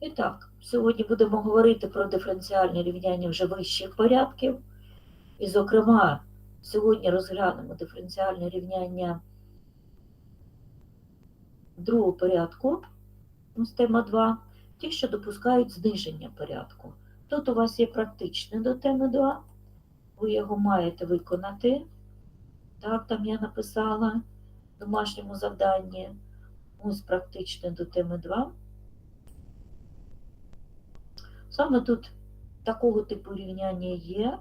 І так, сьогодні будемо говорити про диференціальні рівняння вже вищих порядків. І, зокрема, сьогодні розглянемо диференціальне рівняння другого порядку, тема 2, ті, що допускають зниження порядку. Тут у вас є практичне до теми 2, ви його маєте виконати. Так, там я написала в домашньому завданні. Ось практичне до теми 2. Саме тут такого типу рівняння є.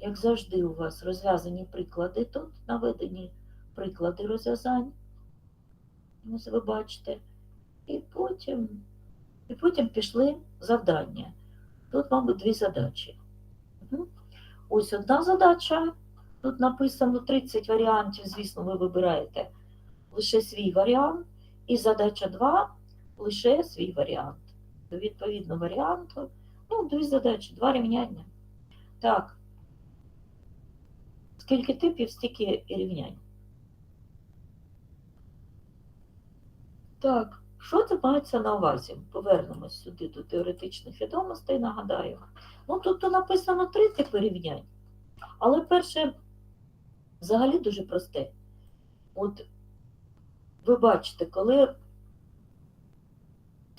Як завжди, у вас розв'язані приклади тут, наведені приклади розв'язань. Ось ви бачите. І потім, і потім пішли завдання. Тут, мабуть, дві задачі. Ось одна задача. Тут написано 30 варіантів, звісно, ви вибираєте лише свій варіант. І задача 2 лише свій варіант до відповідного варіанту. Ну, дві задачі, два рівняння. Так. Скільки типів, стільки рівнянь. Так, що це мається на увазі? Повернемось сюди до теоретичних відомостей, нагадаю. Ну, тут написано три типи рівнянь. Але перше, взагалі дуже просте. От ви бачите, коли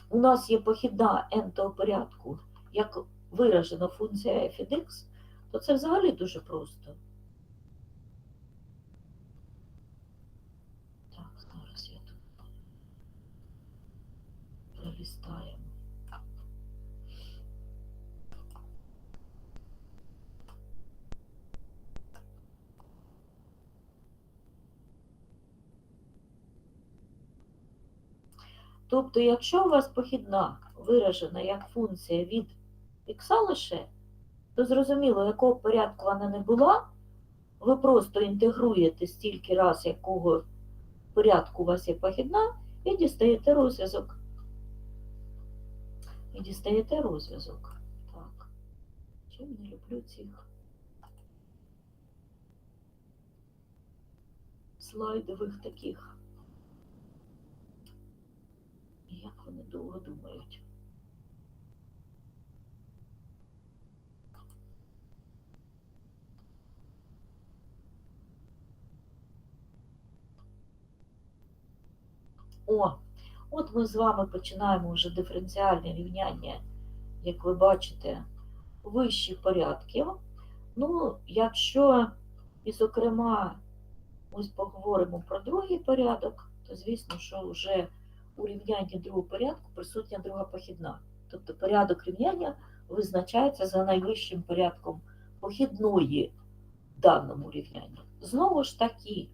у нас є похідна n-того порядку, як виражена функція f то це взагалі дуже просто. Тобто, якщо у вас похідна виражена як функція від х лише, то зрозуміло, якого порядку вона не була, ви просто інтегруєте стільки раз, якого порядку у вас є похідна, і дістаєте розв'язок. І дістаєте розв'язок. Так. Чим не люблю цих слайдових таких. Як вони довго думають. О, от ми з вами починаємо вже диференціальне рівняння, як ви бачите, вищих порядків. Ну, якщо, і, зокрема, ось поговоримо про другий порядок, то звісно, що вже у рівнянні другого порядку присутня друга похідна. Тобто порядок рівняння визначається за найвищим порядком похідної даному рівнянні. Знову ж таки,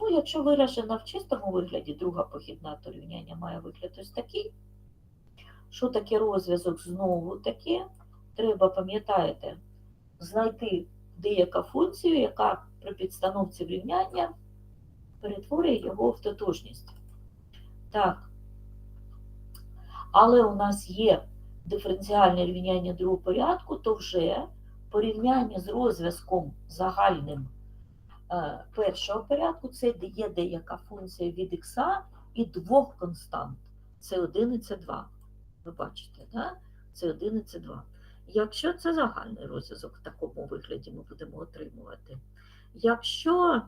ну, якщо виражена в чистому вигляді друга похідна, то рівняння має вигляд ось такий. Що таке розв'язок знову таки? Треба, пам'ятаєте, знайти деяка функцію, яка при підстановці рівняння перетворює його в тотожність. Так. Але у нас є диференціальне рівняння другого порядку, то вже порівняння з розв'язком загальним е, першого порядку це є деяка функція від х і двох констант. Це 1 і це 2. Ви бачите, да? це 1 і це 2. Якщо це загальний розв'язок в такому вигляді ми будемо отримувати. Якщо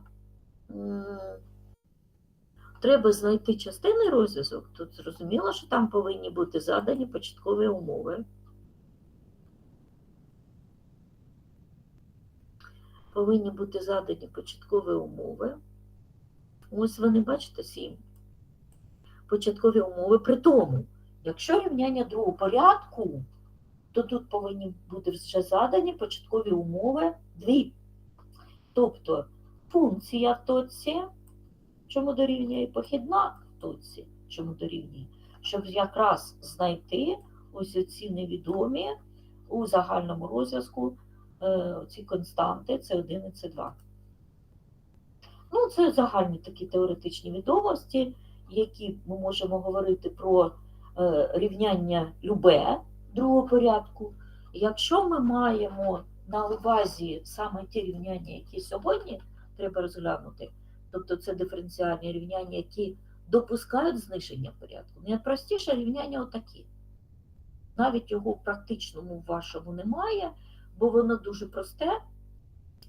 треба знайти частинний розв'язок, то зрозуміло, що там повинні бути задані початкові умови. Повинні бути задані початкові умови. Ось вони, бачите, сім. Початкові умови. При тому, якщо рівняння другого порядку, то тут повинні бути вже задані початкові умови дві. Тобто функція в точці, чому дорівнює похідна в точці, чому дорівнює, щоб якраз знайти ось оці невідомі у загальному розв'язку е, ці константи С1 і С2. Ну, це загальні такі теоретичні відомості, які ми можемо говорити про е, рівняння любе другого порядку. Якщо ми маємо на увазі саме ті рівняння, які сьогодні треба розглянути, тобто це диференціальні рівняння, які допускають зниження порядку. Найпростіше рівняння отакі. Навіть його в практичному вашому немає, бо воно дуже просте.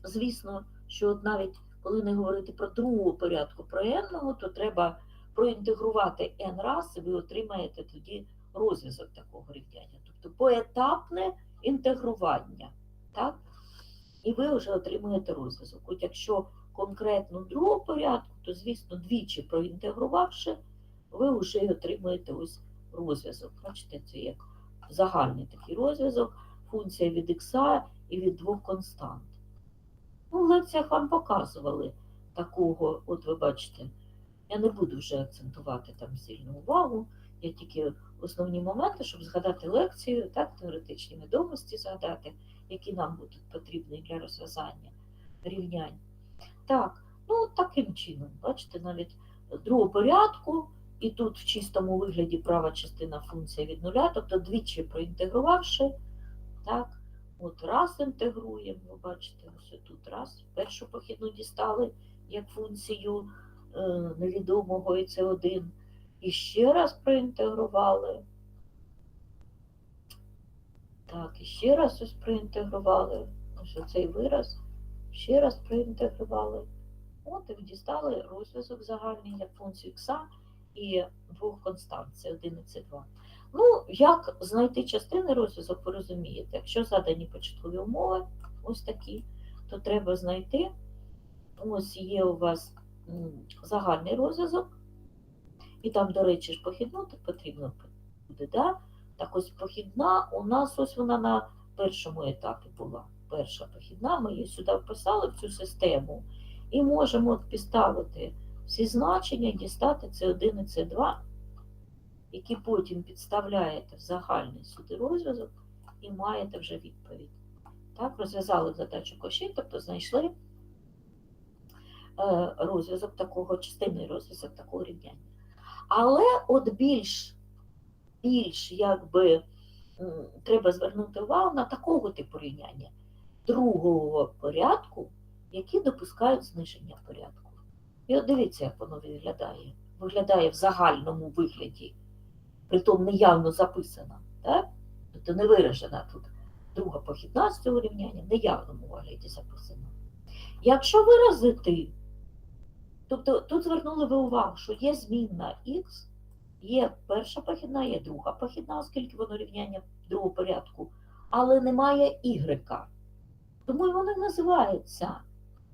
Звісно, що от навіть коли не говорити про другого порядку, про n, то треба проінтегрувати n раз, і ви отримаєте тоді розв'язок такого рівняння. Тобто поетапне інтегрування. Так? І ви вже отримуєте розв'язок. От якщо конкретно другого порядку, то, звісно, двічі проінтегрувавши, ви вже й отримуєте ось розв'язок. Бачите, це як загальний такий розв'язок, функція від х і від двох констант. Ну, в лекціях вам показували такого, от ви бачите, я не буду вже акцентувати там сильну увагу, я тільки основні моменти, щоб згадати лекцію, так, теоретичні відомості згадати, які нам будуть потрібні для розв'язання рівнянь. Так, ну таким чином, бачите, навіть другого порядку, і тут в чистому вигляді права частина функція від нуля, тобто двічі проінтегрувавши, так, от раз інтегруємо, ви бачите, ось тут раз, першу похідну дістали як функцію е, невідомого і це один. І ще раз проінтегрували. Так, і ще раз ось проінтегрували. Ось оцей вираз. Ще раз проінтегрували. От і дістали розв'язок загальний як функцію х і двох констант, це 1 і це 2. Ну, як знайти частини розв'язок, ви розумієте. Якщо задані початкові умови, ось такі, то треба знайти. Ось є у вас загальний розв'язок, і там, до речі, ж похідну так потрібно буде. Да? Так ось похідна у нас ось вона на першому етапі була. Перша похідна, ми її сюди вписали в цю систему. І можемо підставити всі значення, дістати С1 і С2, які потім підставляєте в загальний сюди розв'язок і маєте вже відповідь. Так, розв'язали задачу коші, тобто знайшли е, розв'язок такого, частинний розв'язок такого рівняння. Але от більш, більш якби треба звернути увагу на такого типу рівняння другого порядку, які допускають зниження порядку. І от дивіться, як воно виглядає. Виглядає в загальному вигляді, притом неявно записана, так? тобто не виражена тут друга похідна з цього рівняння, неявному вигляді записана. Якщо виразити, тобто тут звернули ви увагу, що є змінна х, є перша похідна, є друга похідна, оскільки воно рівняння другого порядку, але немає y. Тому і воно і називається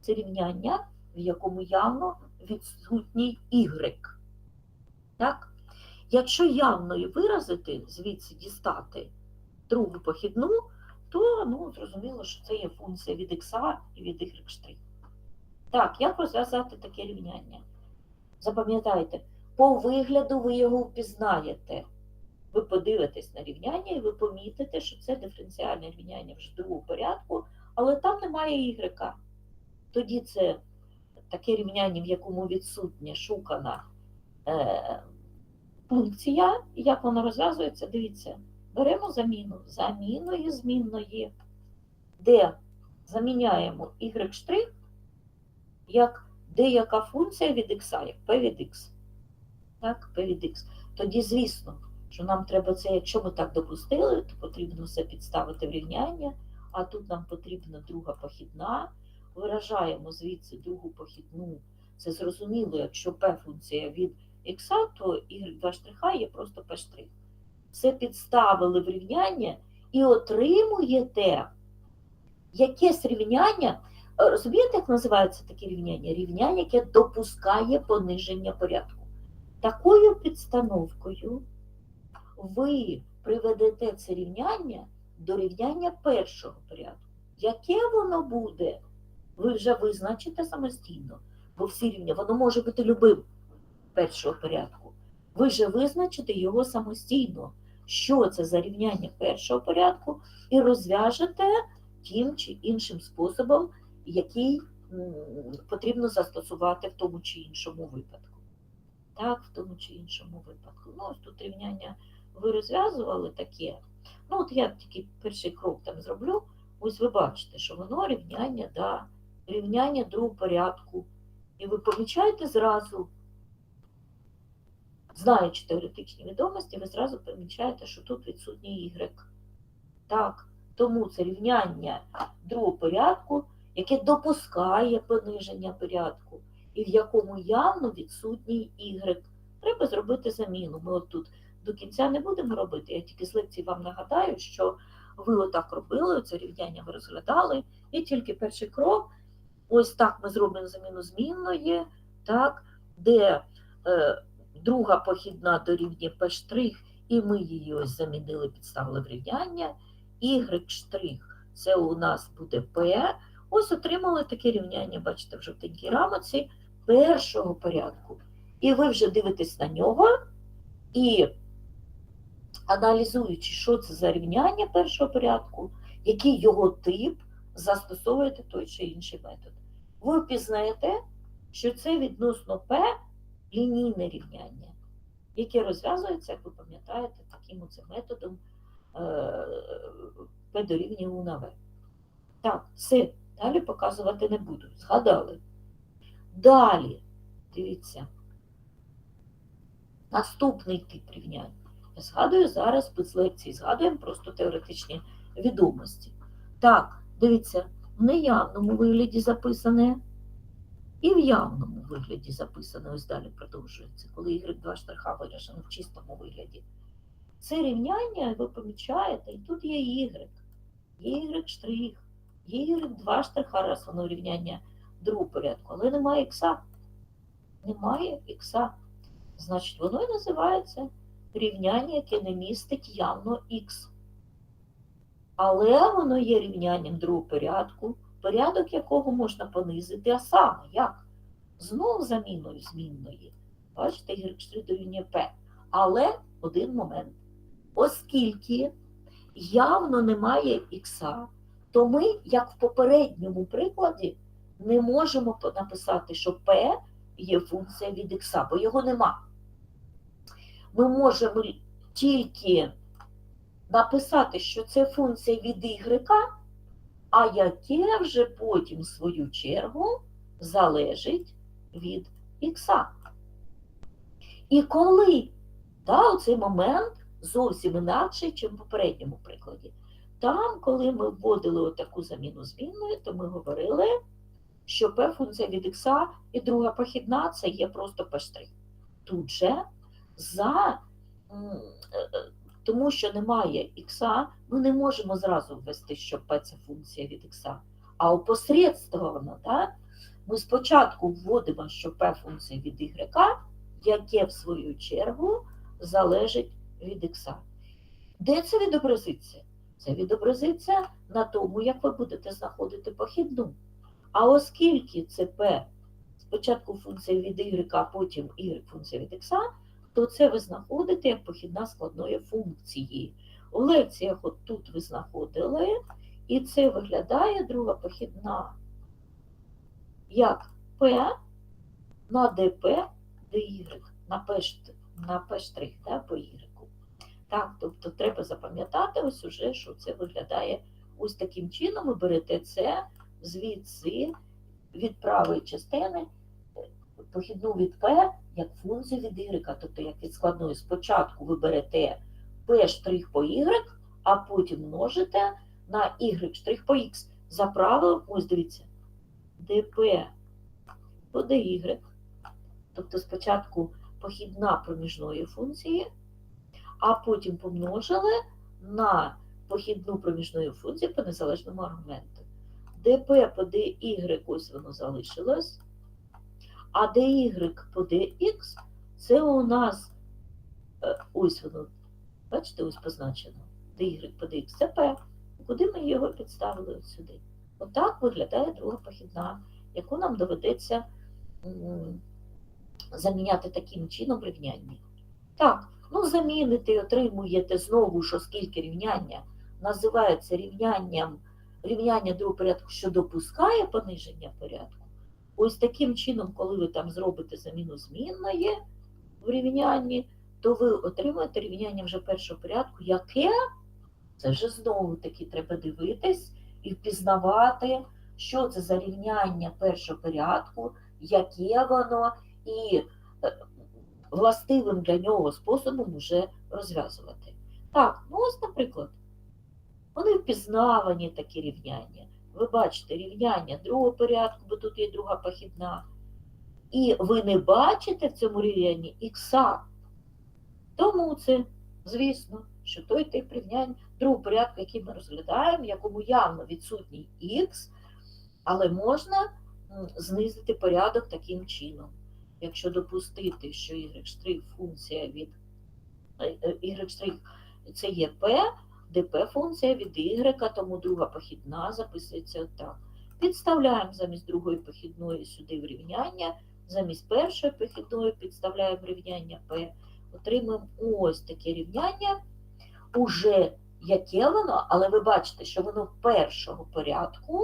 це рівняння, в якому явно відсутній y. Так? Якщо явно і виразити, звідси дістати другу похідну, то ну, зрозуміло, що це є функція від x і від y'. Так, як розв'язати таке рівняння? Запам'ятайте, по вигляду ви його впізнаєте. Ви подивитесь на рівняння і ви помітите, що це диференціальне рівняння вже другого порядку, але там немає y. Тоді це таке рівняння, в якому відсутня шукана е, функція, як воно розв'язується, дивіться, беремо заміну заміною змінної, де заміняємо y' як деяка функція від x, як p від x. Так, p від x. Тоді, звісно, що нам треба це, якщо ми так допустили, то потрібно все підставити в рівняння, а тут нам потрібна друга похідна. Виражаємо звідси другу похідну. Це зрозуміло, якщо p функція від x, то y2 штриха є просто p. Все підставили в рівняння і отримуєте якесь рівняння. Розумієте, як називається таке рівняння? Рівняння, яке допускає пониження порядку. Такою підстановкою ви приведете це рівняння до рівняння першого порядку. Яке воно буде, ви вже визначите самостійно, бо всі рівня, воно може бути любим першого порядку. Ви вже визначите його самостійно, що це за рівняння першого порядку, і розв'яжете тим чи іншим способом, який потрібно застосувати в тому чи іншому випадку. Так, в тому чи іншому випадку. Ну, ось тут рівняння ви розв'язували таке. Ну, от я тільки перший крок там зроблю. Ось ви бачите, що воно рівняння, да, рівняння другого порядку. І ви помічаєте зразу, знаючи теоретичні відомості, ви зразу помічаєте, що тут відсутній y. Так, тому це рівняння другого порядку, яке допускає пониження порядку, і в якому явно відсутній y. Треба зробити заміну. Ми от тут до кінця не будемо робити. Я тільки з лекції вам нагадаю, що ви отак робили, це рівняння ви розглядали, і тільки перший крок. Ось так ми зробимо заміну змінної, так, де е, друга похідна дорівнює P', і ми її ось замінили, підставили в рівняння. Y' це у нас буде P. Ось отримали таке рівняння, бачите, в жовтенькій рамоці першого порядку. І ви вже дивитесь на нього і аналізуючи, що це за рівняння першого порядку, який його тип, застосовуєте той чи інший метод. Ви впізнаєте, що це відносно P лінійне рівняння, яке розв'язується, як ви пам'ятаєте, таким оце методом е, P дорівнює на V. Так, все, далі показувати не буду. Згадали. Далі, дивіться, наступний тип рівнянь. Згадую зараз без лекції, згадуємо просто теоретичні відомості. Так, дивіться, в неявному вигляді записане і в явному вигляді записане, ось далі продовжується, коли y2 штриха виражено в чистому вигляді. Це рівняння, ви помічаєте, і тут є y, є y штрих, є y2 штриха, раз воно рівняння другого порядку, але немає ікса. Немає ікса. Значить, воно і називається рівняння, яке не містить явно х. Але воно є рівнянням другого порядку, порядок якого можна понизити, а саме як? Знов заміною змінної. Бачите, y' дорівнює P. Але один момент. Оскільки явно немає х, то ми, як в попередньому прикладі, не можемо написати, що P є функція від х, бо його нема. Ми можемо тільки написати, що це функція від y, а яке вже потім, в свою чергу, залежить від х. І коли да, оцей момент зовсім інакший, ніж в попередньому прикладі. Там, коли ми вводили отаку заміну змінною, то ми говорили, що p функція від х і друга похідна це є просто p'. Тут же за тому що немає х, ми не можемо зразу ввести, що p це функція від х. А опосредствовано, да, ми спочатку вводимо, що p функція від y, яке в свою чергу залежить від х. Де це відобразиться? Це відобразиться на тому, як ви будете знаходити похідну. А оскільки це p спочатку функція від y, а потім y функція від х, то це ви знаходите як похідна складної функції. У лекціях от тут ви знаходили, і це виглядає друга похідна як P на dp dy, на P, на P' да, по Y. Так, тобто треба запам'ятати ось уже, що це виглядає ось таким чином. Ви берете це звідси від правої частини, похідну від P як функцію від y, тобто як від складної. Спочатку ви берете p' по y, а потім множите на y' по x. За правилом, ось дивіться, dp по dy, тобто спочатку похідна проміжної функції, а потім помножили на похідну проміжної функції по незалежному аргументу. dp по dy, ось воно залишилось. А dy по dx це у нас е, ось воно, бачите, ось позначено. dy по dx це p. Куди ми його підставили от сюди? Отак виглядає друга похідна, яку нам доведеться заміняти таким чином рівняння. Так, ну замінити, отримуєте знову ж, оскільки рівняння називається рівнянням рівняння другого порядку, що допускає пониження порядку. Ось таким чином, коли ви там зробите заміну змінної в рівнянні, то ви отримаєте рівняння вже першого порядку, яке це вже знову таки треба дивитись і впізнавати, що це за рівняння першого порядку, яке воно, і е, властивим для нього способом уже розв'язувати. Так, ну ось, наприклад, вони впізнавані такі рівняння. Ви бачите рівняння другого порядку, бо тут є друга похідна. І ви не бачите в цьому рівнянні ікса. Тому це, звісно, що той тип рівнянь другого порядку, який ми розглядаємо, якому явно відсутній х, але можна знизити порядок таким чином. Якщо допустити, що y' функція від е, е, y' це є p, p функція від y, тому друга похідна записується отак. Підставляємо замість другої похідної сюди в рівняння, замість першої похідної підставляємо рівняння p, отримуємо ось таке рівняння, уже яке воно, але ви бачите, що воно першого порядку,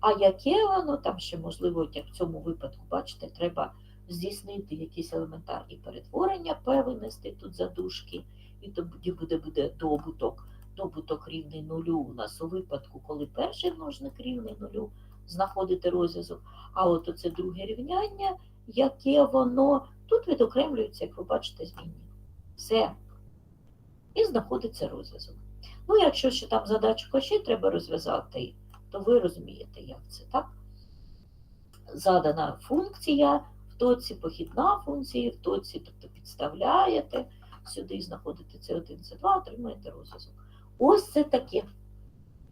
а яке воно, там ще, можливо, як в цьому випадку, бачите, треба здійснити якісь елементарні перетворення, P винести тут задушки, і тоді буде, буде добуток. Добуток рівний нулю у нас у випадку, коли перший множник рівний нулю, знаходите розв'язок. А от оце друге рівняння, яке воно тут відокремлюється, як ви бачите, змінні. Все. І знаходиться розв'язок. Ну, якщо ще там задачку ще треба розв'язати, то ви розумієте, як це, так? Задана функція в тоці, похідна функція в тоці, тобто підставляєте, сюди знаходите це 1, це 2, отримаєте розв'язок. Ось це таке.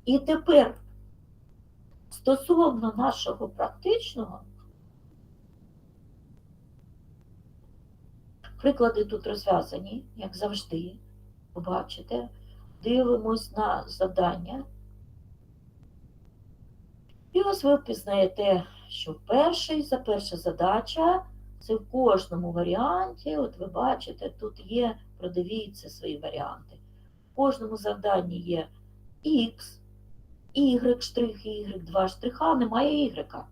І тепер стосовно нашого практичного, приклади тут розв'язані, як завжди. Побачите, дивимось на завдання. І ось ви впізнаєте, що перший, за перша задача це в кожному варіанті, от ви бачите, тут є, продивіться свої варіанти. В кожному завданні є Х, Y штрих, Y, 2 штриха, немає Y.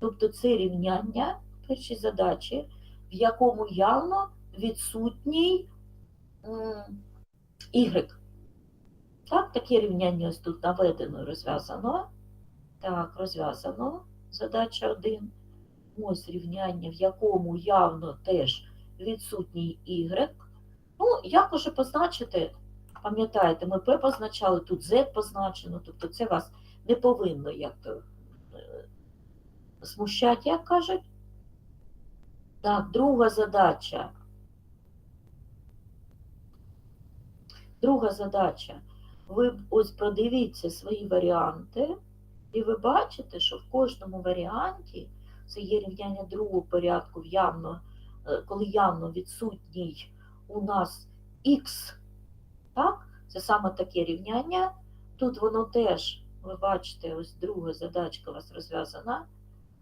Тобто це рівняння першій задачі, в якому явно відсутній Y. Так, таке рівняння ось тут наведено і розв'язано. Так, розв'язано. Задача 1. Ось рівняння, в якому явно теж відсутній Y. Ну, як уже позначити, пам'ятаєте, ми P позначали, тут Z позначено, тобто це вас не повинно як то е, смущати, як кажуть. Так, друга задача. Друга задача. Ви ось продивіться свої варіанти, і ви бачите, що в кожному варіанті це є рівняння другого порядку, в явно, е, коли явно відсутній у нас х, так? Це саме таке рівняння. Тут воно теж, ви бачите, ось друга задачка у вас розв'язана.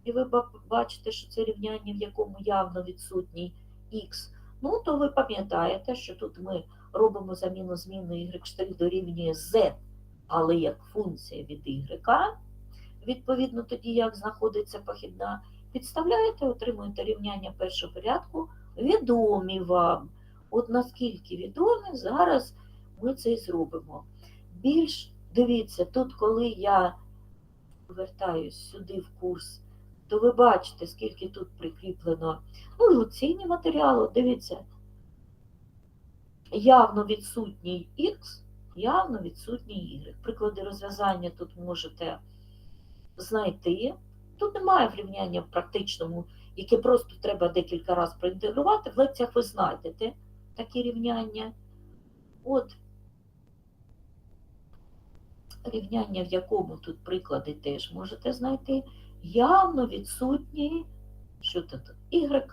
І ви бачите, що це рівняння, в якому явно відсутній х. Ну, то ви пам'ятаєте, що тут ми робимо заміну зміни y' дорівнює z, але як функція від y. Відповідно, тоді, як знаходиться похідна, підставляєте, отримуєте рівняння першого порядку, відомі вам. От наскільки відомі, зараз ми це і зробимо. Більш дивіться, тут, коли я повертаюсь сюди в курс, то ви бачите, скільки тут прикріплено. Ну і оцінні матеріали, дивіться, явно відсутній Х, явно відсутній Y. Приклади розв'язання тут можете знайти. Тут немає врівняння в практичному, яке просто треба декілька разів проінтегрувати. В лекціях ви знайдете такі рівняння. От рівняння, в якому тут приклади теж можете знайти, явно відсутній, що тут, Y,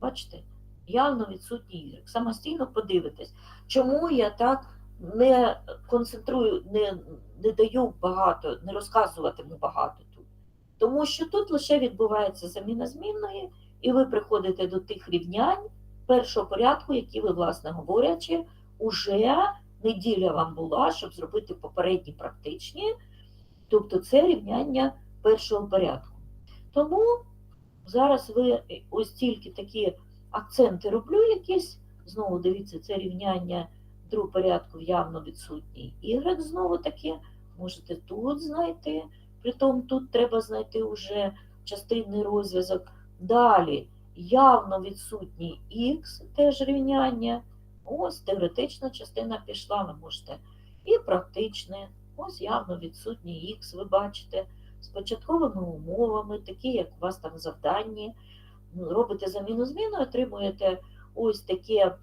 бачите, явно відсутній Y. Самостійно подивитесь, чому я так не концентрую, не, не даю багато, не розказуватиму багато тут. Тому що тут лише відбувається заміна змінної, і ви приходите до тих рівнянь першого порядку, які ви, власне говорячи, уже неділя вам була, щоб зробити попередні практичні, тобто це рівняння першого порядку. Тому зараз ви ось тільки такі акценти роблю якісь, знову дивіться, це рівняння другого порядку в явно відсутній Y знову таки, можете тут знайти, притом тут треба знайти вже частинний розв'язок. Далі явно відсутній х, теж рівняння. Ось теоретична частина пішла, ви можете. І практичне, ось явно відсутній х, ви бачите, з початковими умовами, такі, як у вас там. Ну, Робите заміну зміну, отримуєте ось таке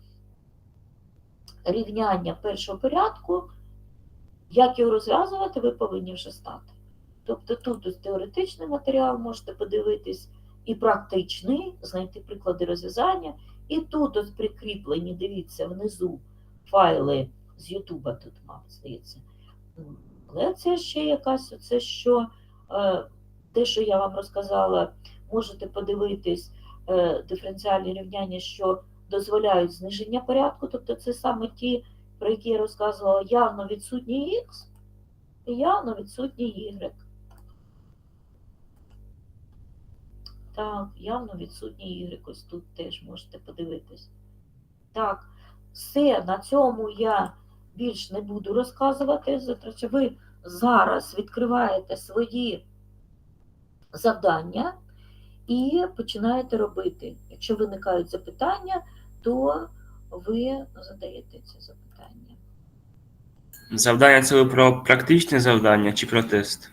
рівняння першого порядку. Як його розв'язувати, ви повинні вже знати. Тобто тут ось теоретичний матеріал можете подивитись, і практичний, знайти приклади розв'язання. І тут ось прикріплені, дивіться, внизу файли з Ютуба тут, мабуть, здається. Але це ще якась оце, що е, те, що я вам розказала, можете подивитись е, диференціальні рівняння, що дозволяють зниження порядку, тобто це саме ті, про які я розказувала, явно відсутній х і явно відсутній y. Так, явно відсутній Y, ось тут теж можете подивитись. Так, все, на цьому я більш не буду розказувати. Затрачу. Ви зараз відкриваєте свої завдання і починаєте робити. Якщо виникають запитання, то ви задаєте ці запитання. Завдання це ви про практичне завдання чи про тест?